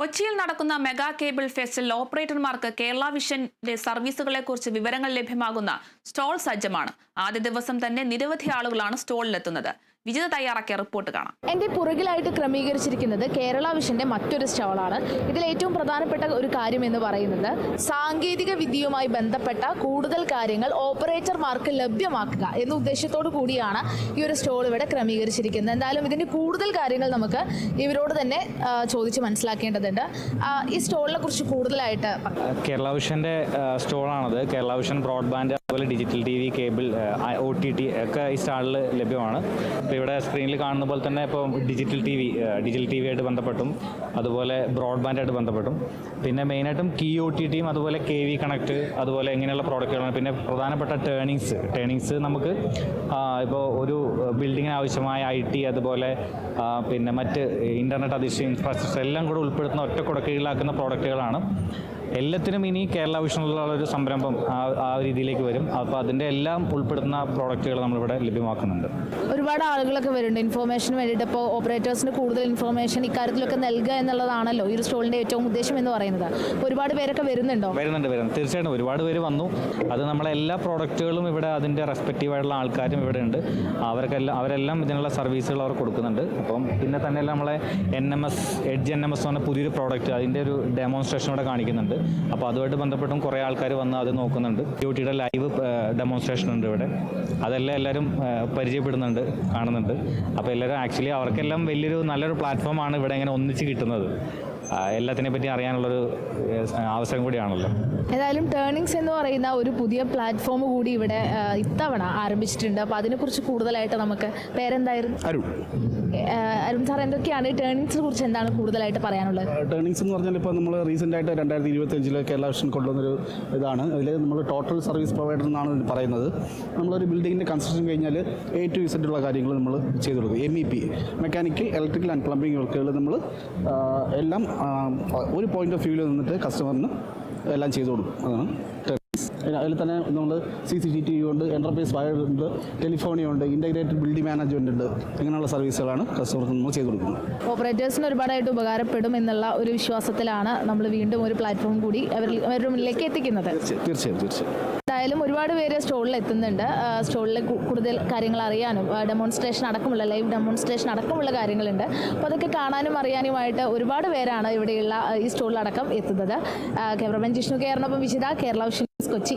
കൊച്ചിയിൽ നടക്കുന്ന mega cable ഫെസ്റ്റിൽ ഓപ്പറേറ്റർമാർക്ക് കേരള വിഷന്റെ സർവീസുകളെക്കുറിച്ച് വിവരങ്ങൾ ലഭ്യമാകുന്ന സ്റ്റോൾ സജ്ജമാണ്. ആദ്യ ദിവസം തന്നെ നിരവധി ആളുകളാണ് സ്റ്റോളിലെത്തുന്നത്. വിജിത തയ്യാറാക്കിയ റിപ്പോർട്ട് കാണാം. എന്റെ പുറകിലായിട്ട് ക്രമീകരിച്ചിരിക്കുന്നത് കേരള വിഷന്റെ മറ്റൊരു സ്റ്റോളാണ് ഇതിൽ ഏറ്റവും പ്രധാനപ്പെട്ട ഒരു കാര്യം എന്ന് പറയുന്നത് സാങ്കേതിക വിദ്യയുമായി ബന്ധപ്പെട്ട കൂടുതൽ കാര്യങ്ങൾ ഓപ്പറേറ്റർമാർക്ക് ലഭ്യമാക്കുക എന്ന ഉദ്ദേശത്തോടു കൂടിയാണ് ഈ ഒരു സ്റ്റോൾ ഇവിടെ ക്രമീകരിച്ചിരിക്കുന്നത്. എന്തായാലും ഇതിന്റെ കൂടുതൽ കാര്യങ്ങൾ നമുക്ക് ഇവരോട് തന്നെ ചോദിച്ച് മനസ്സിലാക്കേണ്ടതുണ്ട്. ഈ സ്റ്റോളിനെ കുറിച്ച് കൂടുതലായിട്ട്. കേരള വിഷന്റെ സ്റ്റോളാണത്. കേരള വിഷൻ ബ്രോഡ്ബാൻഡ് അതുപോലെ digital T V cable O T T ഒക്കെ ഈ സ്റ്റാളിൽ ലഭ്യമാണ്. ഇപ്പോൾ ഇവിടെ സ്ക്രീനിൽ കാണുന്ന പോലെ തന്നെ ഇപ്പോൾ digital T V digital T V ആയിട്ട് ബന്ധപ്പെട്ടും അതുപോലെ ബ്രോഡ്ബാൻഡായിട്ട് ബന്ധപ്പെട്ടും. പിന്നെ മെയിനായിട്ടും കി ഒ ടി ടിയും അതുപോലെ കെ വി കണക്ട് അതുപോലെ ഇങ്ങനെയുള്ള പ്രോഡക്റ്റുകളാണ് പിന്നെ പ്രധാനപ്പെട്ട ടേണിങ്സ് ടേണിങ്സ് നമുക്ക് ഇപ്പോൾ ഒരു ബിൽഡിങ്ങിന് ആവശ്യമായ ഐ ടി അതുപോലെ പിന്നെ മറ്റ് ഇന്റർനെറ്റ് അധിഷ്ഠിത ഇൻഫ്രാസ്ട്രക്ചർ എല്ലാം കൂടെ ഉൾപ്പെടുത്തുന്ന ഒറ്റ കുടക്കീഴിലാക്കുന്ന പ്രോഡക്റ്റുകളാണ് എല്ലാത്തിനും ഇനി കേരള വിഷനുള്ള ഒരു സംരംഭം ആ ആ രീതിയിലേക്ക് വരും. അപ്പോൾ അതിന്റെ എല്ലാം ഉൾപ്പെടുത്തുന്ന പ്രോഡക്റ്റുകൾ നമ്മളിവിടെ ലഭ്യമാക്കുന്നുണ്ട്. ഒരുപാട് ആളുകളൊക്കെ വരുന്നുണ്ട്. ഇൻഫോർമേഷന് വേണ്ടിയിട്ട് ഇപ്പോൾ ഓപ്പറേറ്റേഴ്സിന് കൂടുതൽ ഇൻഫോർമേഷൻ ഇക്കാര്യത്തിലൊക്കെ നൽകുക എന്നുള്ളതാണല്ലോ ഈ സ്റ്റോളിന്റെ ഏറ്റവും ഉദ്ദേശം എന്ന് പറയുന്നത്. ഒരുപാട് പേരൊക്കെ വരുന്നുണ്ടോ? വരുന്നുണ്ട് വരുന്നുണ്ട്. തീർച്ചയായിട്ടും ഒരുപാട് പേര് വന്നു. അത് നമ്മളെ എല്ലാ പ്രോഡക്റ്റുകളും ഇവിടെ അതിന്റെ റെസ്പെക്റ്റീവ് ആയിട്ടുള്ള ആൾക്കാരും ഇവിടെ ഉണ്ട്. അവർക്കെല്ലാം അവരെല്ലാം ഇതിനുള്ള സർവീസുകൾ അവർ കൊടുക്കുന്നുണ്ട്. അപ്പം പിന്നെ തന്നെ നമ്മളെ N M S edge N M S പറഞ്ഞ പുതിയൊരു പ്രോഡക്റ്റ് അതിന്റെ ഒരു ഡെമോൺസ്ട്രേഷൻ ഇവിടെ കാണിക്കുന്നുണ്ട്. അപ്പോൾ അതുമായിട്ട് ബന്ധപ്പെട്ടും കുറേ ആൾക്കാർ വന്ന് അത് നോക്കുന്നുണ്ട്. ഡ്യൂട്ടിയുടെ ലൈവ് ഡെമോൺസ്ട്രേഷൻ ഉണ്ട് ഇവിടെ. അതെല്ലാം എല്ലാവരും പരിചയപ്പെടുന്നുണ്ട് കാണുന്നുണ്ട്. അപ്പോൾ എല്ലാവരും ആക്ച്വലി അവർക്കെല്ലാം വലിയൊരു നല്ലൊരു പ്ലാറ്റ്ഫോമാണ് ഇവിടെ ഇങ്ങനെ ഒന്നിച്ച് കിട്ടുന്നത്. എല്ലാത്തിനെ പറ്റി അറിയാനുള്ളൊരു അവസരം കൂടിയാണല്ലോ. ഏതായാലും ടേണിങ്സ് എന്ന് പറയുന്ന ഒരു പുതിയ പ്ലാറ്റ്ഫോം കൂടി ഇവിടെ ഇത്തവണ ആരംഭിച്ചിട്ടുണ്ട്. അപ്പോൾ അതിനെക്കുറിച്ച് കൂടുതലായിട്ട് നമുക്ക് പേരെന്തായിരുന്നു? അരുൺ. അരുൺ സാർ എന്തൊക്കെയാണ് ടേണിങ്സ് ടേണിങ്സിനെ കുറിച്ച് എന്താണ് കൂടുതലായിട്ട് പറയാനുള്ളത്? ടേണിങ്സ് എന്ന് പറഞ്ഞാൽ ഇപ്പോൾ നമ്മൾ റീസെന്റ് ആയിട്ട് രണ്ടായിരത്തി ഇരുപത്തഞ്ചിൽ കേരള വിഷൻ കൊണ്ടുവന്നൊരു ഇതാണ്. അതിൽ നമ്മൾ ടോട്ടൽ സർവീസ് പ്രൊവൈഡർ എന്നാണ് പറയുന്നത്. നമ്മളൊരു ബിൽഡിങ്ങിന്റെ കൺസ്ട്രക്ഷൻ കഴിഞ്ഞാൽ എ ടു ഇസഡ് ഉള്ള കാര്യങ്ങൾ നമ്മൾ ചെയ്തു കൊടുക്കും M E P mechanical electrical and plumbing വർക്കുകൾ നമ്മൾ എല്ലാം ഒരു പോയിന്റ് ഓഫ് വ്യൂവിൽ നിന്നിട്ട് കസ്റ്റമറിന് എല്ലാം ചെയ്തു കൊടുക്കും അതാണ് അതിൽ തന്നെ നമ്മൾ C C T T V ഉണ്ട് എന്റർപ്രൈസ് വയർ ഉണ്ട് ടെലിഫോണി ഉണ്ട് ഇന്റഗ്രേറ്റഡ് ബിൽഡിംഗ് മാനേജ്മെന്റ് ഉണ്ട്. ഇങ്ങനെയുള്ള സർവീസുകളാണ് കസ്റ്റമർക്ക് നമ്മൾ ചെയ്തു കൊടുക്കുന്നത്. ഓപ്പറേറ്റേഴ്സിന് ഒരുപാടായിട്ട് ഉപകാരപ്പെടും എന്നുള്ള ഒരു വിശ്വാസത്തിലാണ് നമ്മൾ വീണ്ടും ഒരു പ്ലാറ്റ്ഫോം കൂടി അവരുടെ മുന്നിലേക്ക് എത്തിക്കുന്നത്. തീർച്ചയായും തീർച്ചയായും എന്തായാലും ഒരുപാട് പേര് സ്റ്റോളിൽ എത്തുന്നുണ്ട്. സ്റ്റോളിൽ കൂടുതൽ കാര്യങ്ങൾ അറിയാനും ഡെമോൺസ്ട്രേഷൻ അടക്കമുള്ള ലൈവ് ഡെമോൺസ്ട്രേഷൻ അടക്കമുള്ള കാര്യങ്ങളുണ്ട്. അപ്പോൾ അതൊക്കെ കാണാനും അറിയാനുമായിട്ട് ഒരുപാട് പേരാണ് ഇവിടെയുള്ള ഈ സ്റ്റോളിലടക്കം എത്തുന്നത്. ക്യാമറമാൻ ജിഷ്ണു കെയറിനൊപ്പം വിശിത കേരള తీసుకొచ్చి